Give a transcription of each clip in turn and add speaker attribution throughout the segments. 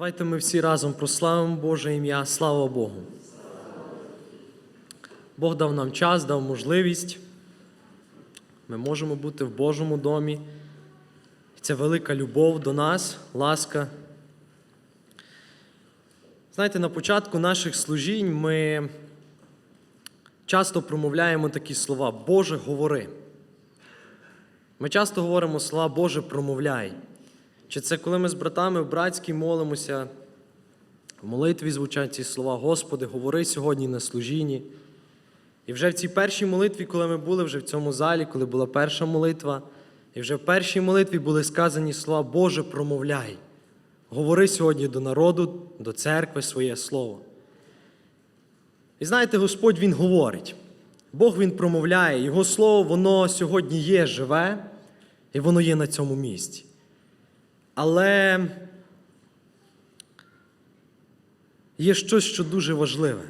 Speaker 1: Давайте ми всі разом прославимо Боже ім'я. Слава Богу. Бог дав нам час, дав можливість. Ми можемо бути в Божому домі. Це велика любов до нас, ласка. Знаєте, на початку наших служінь ми часто промовляємо такі слова Боже, говори. Ми часто говоримо слова Боже, промовляй. Чи це коли ми з братами в братській молимося, в молитві звучать ці слова, Господи, говори сьогодні на служінні. І вже в цій першій молитві, коли ми були вже в цьому залі, коли була перша молитва, і вже в першій молитві були сказані слова Боже, промовляй. Говори сьогодні до народу, до церкви своє слово. І знаєте, Господь Він говорить. Бог Він промовляє, Його слово, воно сьогодні є живе, і воно є на цьому місці. Але є щось, що дуже важливе.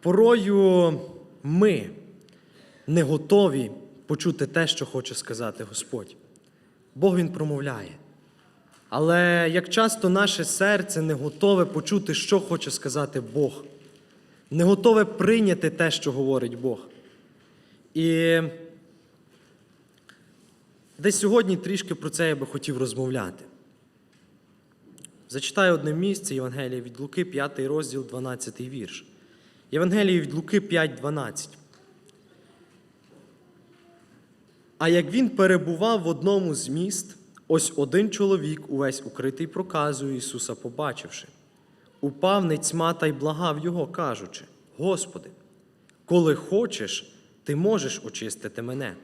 Speaker 1: Порою ми не готові почути те, що хоче сказати Господь. Бог Він промовляє. Але як часто наше серце не готове почути, що хоче сказати Бог, не готове прийняти те, що говорить Бог. І десь сьогодні трішки про це я би хотів розмовляти. Зачитаю одне місце Євангелія від Луки, 5 розділ, 12 вірш. Євангеліє від Луки 5:12. А як він перебував в одному з міст, ось один чоловік, увесь укритий проказою Ісуса, побачивши, упав нецьма та й благав його, кажучи: Господи, коли хочеш, ти можеш очистити мене.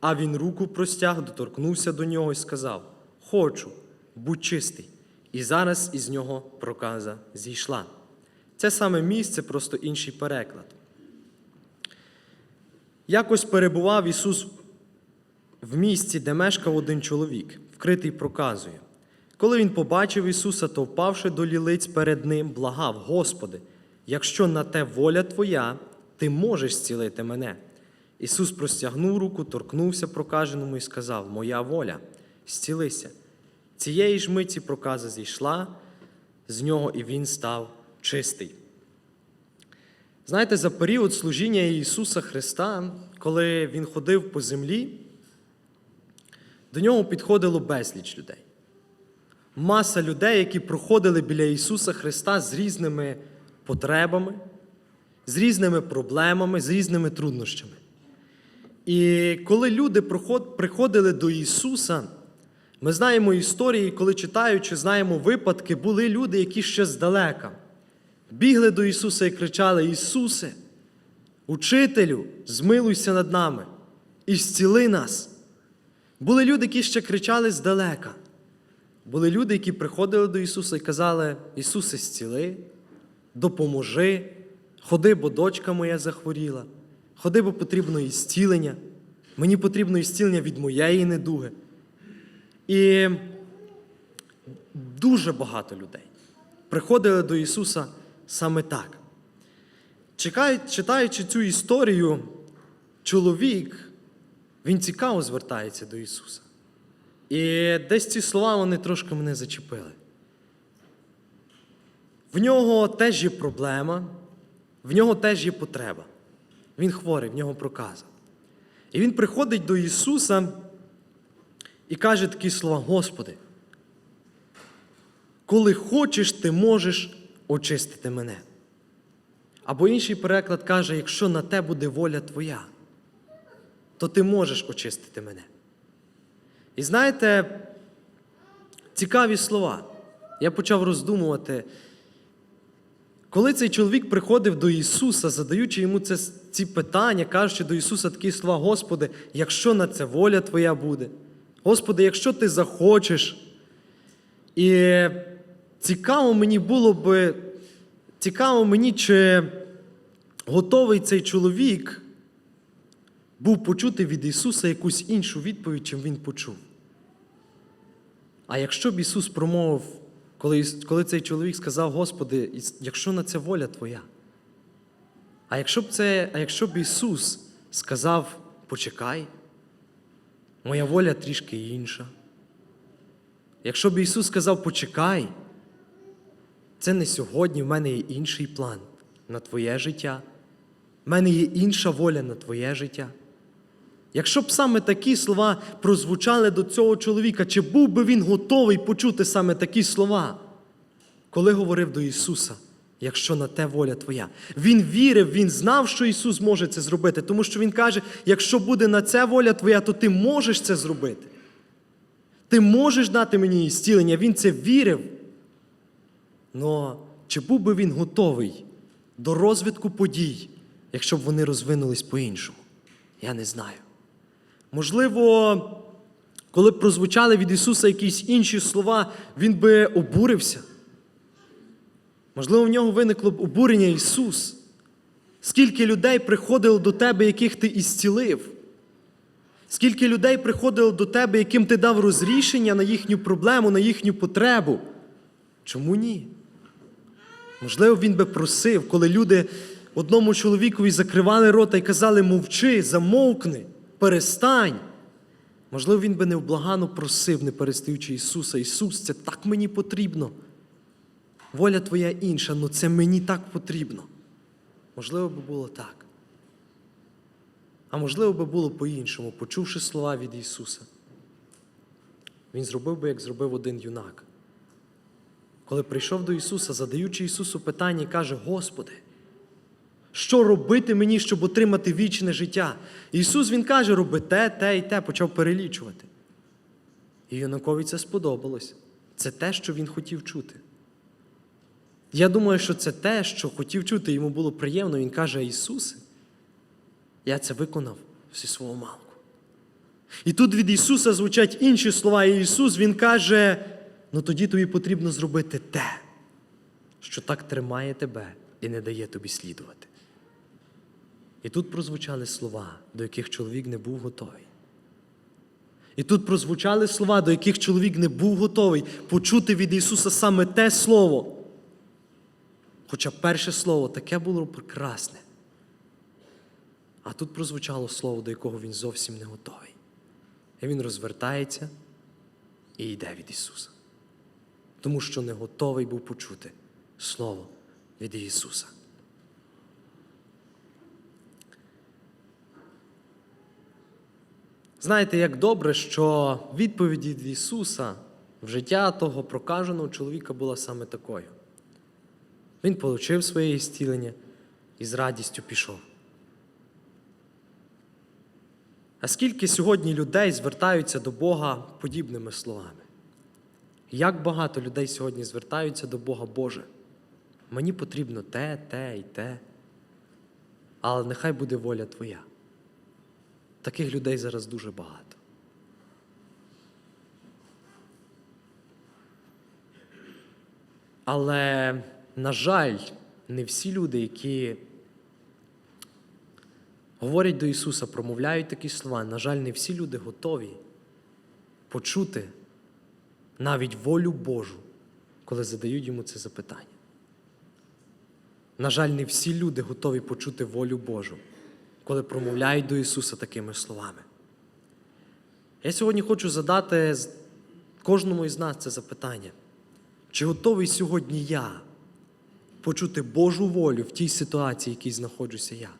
Speaker 1: А він руку простяг, доторкнувся до нього і сказав: Хочу, будь чистий. І зараз із нього проказа зійшла. Це саме місце, просто інший переклад. Якось перебував Ісус в місці, де мешкав один чоловік, вкритий проказою. Коли він побачив Ісуса, то впавши до лілиць перед Ним, благав, Господи, якщо на те воля Твоя, Ти можеш зцілити мене. Ісус простягнув руку, торкнувся прокаженому і сказав: Моя воля, зцілися. Цієї ж миті проказа зійшла з нього, і він став чистий. Знаєте, за період служіння Ісуса Христа, коли Він ходив по землі, до нього підходило безліч людей. Маса людей, які проходили біля Ісуса Христа з різними потребами, з різними проблемами, з різними труднощами. І коли люди приходили до Ісуса, ми знаємо історії, коли читаючи, знаємо випадки, були люди, які ще здалека бігли до Ісуса і кричали: Ісусе, учителю, змилуйся над нами і зціли нас. Були люди, які ще кричали здалека. Були люди, які приходили до Ісуса і казали: Ісусе, зціли, допоможи, ходи, бо дочка моя захворіла, ходи, бо потрібно їй зцілення. Мені потрібно зцілення від моєї недуги. І дуже багато людей приходили до Ісуса саме так. Читаючи цю історію, чоловік, він цікаво звертається до Ісуса. І десь ці слова вони трошки мене зачепили. В нього теж є проблема, в нього теж є потреба. Він хворий, в нього проказа. І він приходить до Ісуса і каже такі слова: Господи, коли хочеш, ти можеш очистити мене. Або інший переклад каже: якщо на те буде воля Твоя, то ти можеш очистити мене. І знаєте, цікаві слова. Я почав роздумувати, коли цей чоловік приходив до Ісуса, задаючи йому це, ці питання, кажучи до Ісуса такі слова, Господи, якщо на це воля Твоя буде, Господи, якщо ти захочеш. І цікаво мені було би, цікаво мені, чи готовий цей чоловік був почути від Ісуса якусь іншу відповідь, чим він почув. А якщо б Ісус промовив, коли, коли цей чоловік сказав, Господи, якщо на це воля Твоя, а якщо б це, а якщо б Ісус сказав, почекай, моя воля трішки інша. Якщо б Ісус сказав, почекай, це не сьогодні, в мене є інший план на твоє життя, в мене є інша воля на твоє життя. Якщо б саме такі слова прозвучали до цього чоловіка, чи був би він готовий почути саме такі слова, коли говорив до Ісуса, якщо на те воля Твоя? Він вірив, він знав, що Ісус може це зробити, тому що Він каже: якщо буде на це воля Твоя, то ти можеш це зробити. Ти можеш дати мені ісцілення. Він це вірив. Но чи був би він готовий до розвитку подій, якщо б вони розвинулись по-іншому? Я не знаю. Можливо, коли б прозвучали від Ісуса якісь інші слова, Він би обурився. Можливо, в нього виникло б обурення Ісус. Скільки людей приходило до тебе, яких ти ісцілив? Скільки людей приходило до тебе, яким ти дав розрішення на їхню проблему, на їхню потребу? Чому ні? Можливо, він би просив, коли люди одному чоловікові закривали рота і казали мовчи, замовкни, перестань. Можливо, він би невблагано просив, не перестаючи Ісуса. Ісус, це так мені потрібно. Воля Твоя інша, але це мені так потрібно. Можливо, би було так. А можливо би було по-іншому, почувши слова від Ісуса. Він зробив би, як зробив один юнак. Коли прийшов до Ісуса, задаючи Ісусу питання, каже: Господи, що робити мені, щоб отримати вічне життя? Ісус Він каже, роби те, те і те, почав перелічувати. І юнакові це сподобалось. Це те, що він хотів чути. Я думаю, що це те, що хотів чути, йому було приємно. Він каже: Ісусе, я це виконав всі свого малку. І тут від Ісуса звучать інші слова. І Ісус Він каже: ну тоді тобі потрібно зробити те, що так тримає тебе і не дає тобі слідувати. І тут прозвучали слова, до яких чоловік не був готовий. І тут прозвучали слова, до яких чоловік не був готовий почути від Ісуса саме те слово. Хоча перше слово таке було прекрасне. А тут прозвучало слово, до якого він зовсім не готовий. І він розвертається і йде від Ісуса. Тому що не готовий був почути Слово від Ісуса. Знаєте, як добре, що відповідь від Ісуса в життя того прокаженого чоловіка була саме такою. Він отримав своє зцілення і з радістю пішов. А скільки сьогодні людей звертаються до Бога подібними словами? Як багато людей сьогодні звертаються до Бога Боже? Мені потрібно те, те і те. Але нехай буде воля Твоя. Таких людей зараз дуже багато. Але, на жаль, не всі люди, які говорять до Ісуса, промовляють такі слова, на жаль, не всі люди готові почути навіть волю Божу, коли задають йому це запитання. На жаль, не всі люди готові почути волю Божу, коли промовляють до Ісуса такими словами. Я сьогодні хочу задати кожному із нас це запитання. Чи готовий сьогодні я почути Божу волю в тій ситуації, в якій знаходжуся я?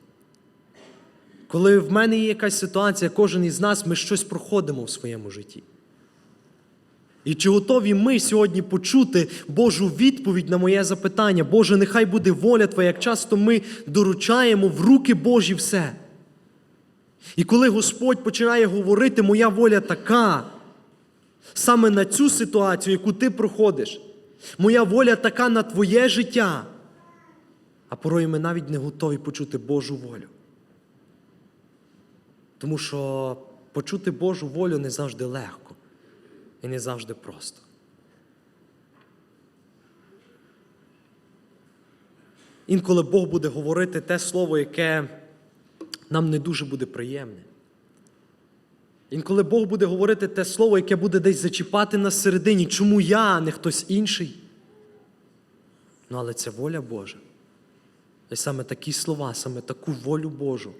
Speaker 1: Коли в мене є якась ситуація, кожен із нас ми щось проходимо в своєму житті. І чи готові ми сьогодні почути Божу відповідь на моє запитання? Боже, нехай буде воля Твоя, як часто ми доручаємо в руки Божі все. І коли Господь починає говорити, моя воля така, саме на цю ситуацію, яку ти проходиш, моя воля така на твоє життя. А порой ми навіть не готові почути Божу волю. Тому що почути Божу волю не завжди легко і не завжди просто. Інколи Бог буде говорити те слово, яке нам не дуже буде приємне. Інколи Бог буде говорити те слово, яке буде десь зачіпати нас всередині, чому я, а не хтось інший. Ну, але це воля Божа. І саме такі слова, саме таку волю Божу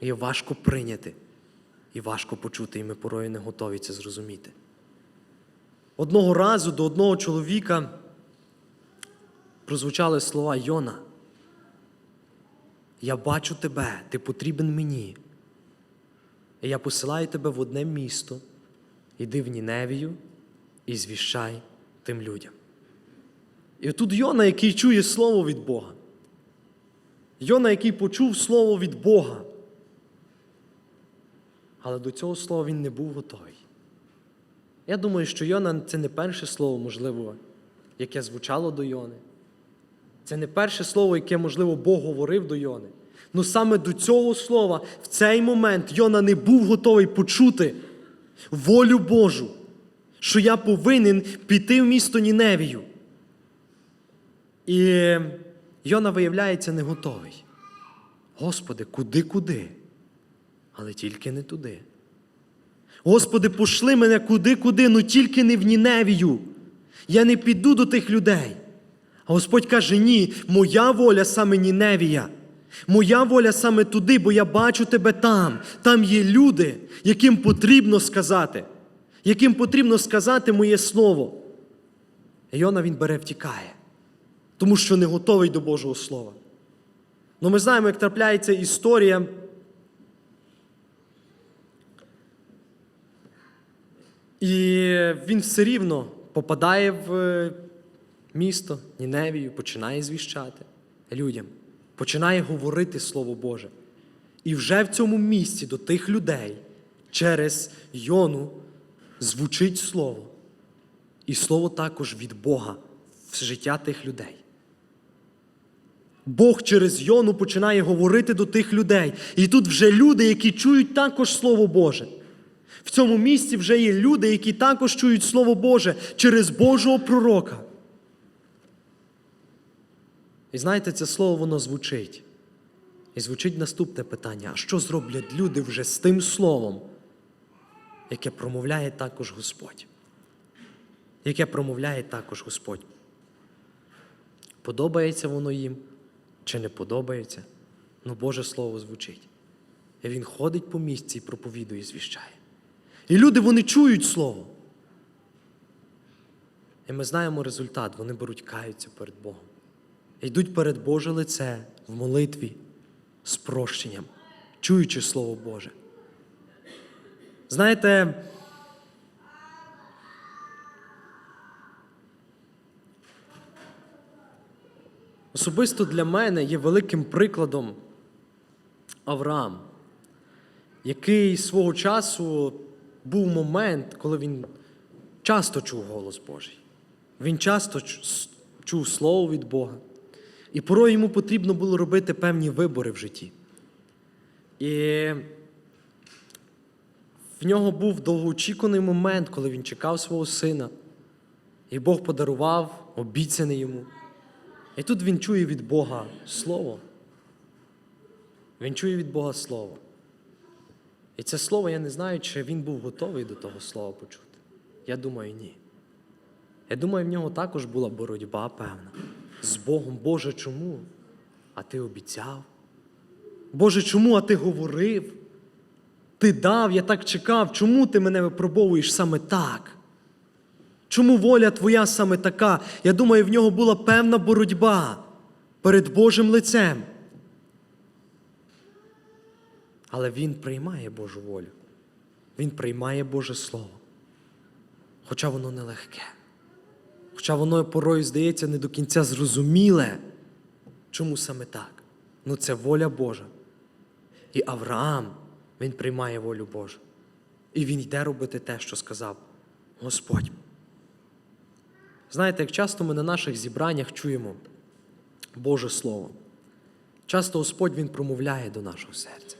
Speaker 1: є важко прийняти і важко почути, і ми порою не готові це зрозуміти. Одного разу до одного чоловіка прозвучали слова Йона. Я бачу тебе, ти потрібен мені. І я посилаю тебе в одне місто, іди в Ніневію і звіщай тим людям. І тут Йона, який чує слово від Бога. Йона, який почув слово від Бога. Але до цього слова він не був готовий. Я думаю, що Йона це не перше слово, можливо, яке звучало до Йони. Це не перше слово, яке, можливо, Бог говорив до Йони. Ну саме до цього слова в цей момент Йона не був готовий почути волю Божу, що я повинен піти в місто Ніневію. І Йона, виявляється, не готовий. Господи, куди-куди? Але тільки не туди. Господи, пошли мене куди-куди, ну тільки не в Ніневію. Я не піду до тих людей. А Господь каже: ні, моя воля саме Ніневія. Моя воля саме туди, бо я бачу тебе там. Там є люди, яким потрібно сказати, яким потрібно сказати моє слово. Йона він бере, втікає, тому що не готовий до Божого Слова. Ну ми знаємо, як трапляється історія. І він все рівно попадає в е, місто Ніневію, починає звіщати людям, починає говорити Слово Боже. І вже в цьому місці до тих людей через Йону звучить Слово. І Слово також від Бога в життя тих людей. Бог через Йону починає говорити до тих людей. І тут вже люди, які чують також Слово Боже. В цьому місці вже є люди, які також чують Слово Боже через Божого пророка. І знаєте, це слово воно звучить. І звучить наступне питання: а що зроблять люди вже з тим словом, яке промовляє також Господь? Яке промовляє також Господь? Подобається воно їм чи не подобається? Ну Боже Слово звучить. І Він ходить по місці і проповідує, і звіщає. І люди вони чують Слово. І ми знаємо результат, вони беруть каються перед Богом. Йдуть перед Боже лице в молитві з прощенням, чуючи Слово Боже. Знаєте, особисто для мене є великим прикладом Авраам, який свого часу був момент, коли він часто чув голос Божий. Він часто чув слово від Бога. І порой йому потрібно було робити певні вибори в житті. І в нього був довгоочікуваний момент, коли він чекав свого сина, і Бог подарував обіцяне йому. І тут він чує від Бога Слово. Він чує від Бога Слово. І це слово я не знаю, чи він був готовий до того слова почути. Я думаю, ні. Я думаю, в нього також була боротьба певна з Богом. Боже, чому? А ти обіцяв? Боже, чому? А ти говорив? Ти дав, я так чекав, чому ти мене випробовуєш саме так? Чому воля твоя саме така? Я думаю, в нього була певна боротьба перед Божим лицем. Але він приймає Божу волю. Він приймає Боже Слово. Хоча воно нелегке. Хоча воно порою здається не до кінця зрозуміле. Чому саме так? Ну це воля Божа. І Авраам, він приймає волю Божу. І він йде робити те, що сказав Господь. Знаєте, як часто ми на наших зібраннях чуємо Боже Слово. Часто Господь Він промовляє до нашого серця.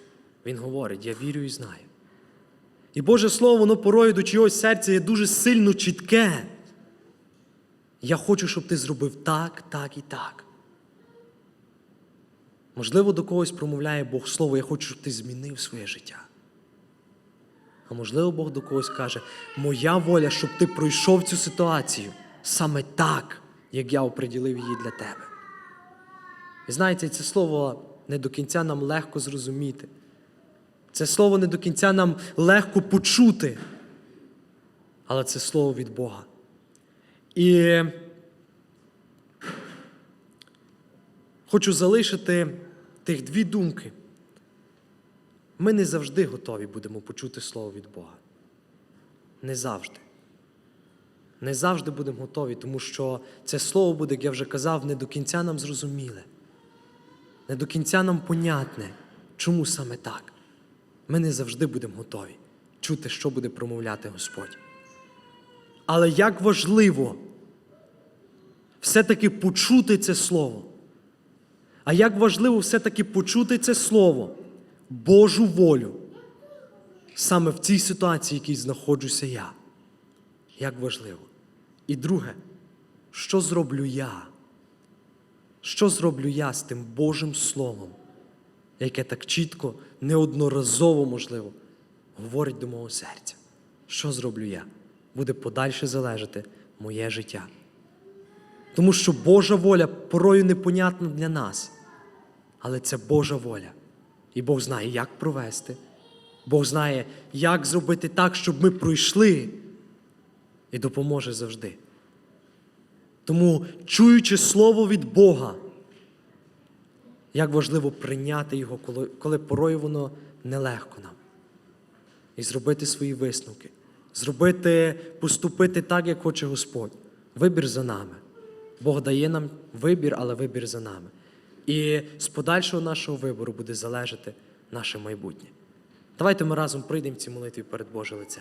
Speaker 1: Він говорить, я вірю і знаю. І Боже Слово, воно порою до чогось серця є дуже сильно чітке. Я хочу, щоб ти зробив так, так і так. Можливо, до когось промовляє Бог Слово, я хочу, щоб ти змінив своє життя. А можливо, Бог до когось каже, моя воля, щоб ти пройшов цю ситуацію саме так, як я оприділив її для тебе. І знаєте, це слово не до кінця нам легко зрозуміти. Це слово не до кінця нам легко почути. Але це слово від Бога. І хочу залишити тих дві думки. Ми не завжди готові будемо почути слово від Бога. Не завжди. Не завжди будемо готові, тому що це слово буде, як я вже казав, не до кінця нам зрозуміле, не до кінця нам понятне, чому саме так. Ми не завжди будемо готові чути, що буде промовляти Господь. Але як важливо все-таки почути це слово. А як важливо все-таки почути це слово, Божу волю, саме в цій ситуації, в якій знаходжуся я. Як важливо. І друге, що зроблю я? Що зроблю я з тим Божим Словом, яке так чітко, неодноразово, можливо, говорить до мого серця? Що зроблю я? Буде подальше залежати моє життя. Тому що Божа воля порою непонятна для нас. Але це Божа воля. І Бог знає, як провести. Бог знає, як зробити так, щоб ми пройшли і допоможе завжди. Тому, чуючи слово від Бога, як важливо прийняти його, коли, коли порою воно нелегко нам. І зробити свої висновки, зробити, поступити так, як хоче Господь. Вибір за нами. Бог дає нам вибір, але вибір за нами. І з подальшого нашого вибору буде залежати наше майбутнє. Давайте ми разом прийдемо в цій молитві перед Боже лице.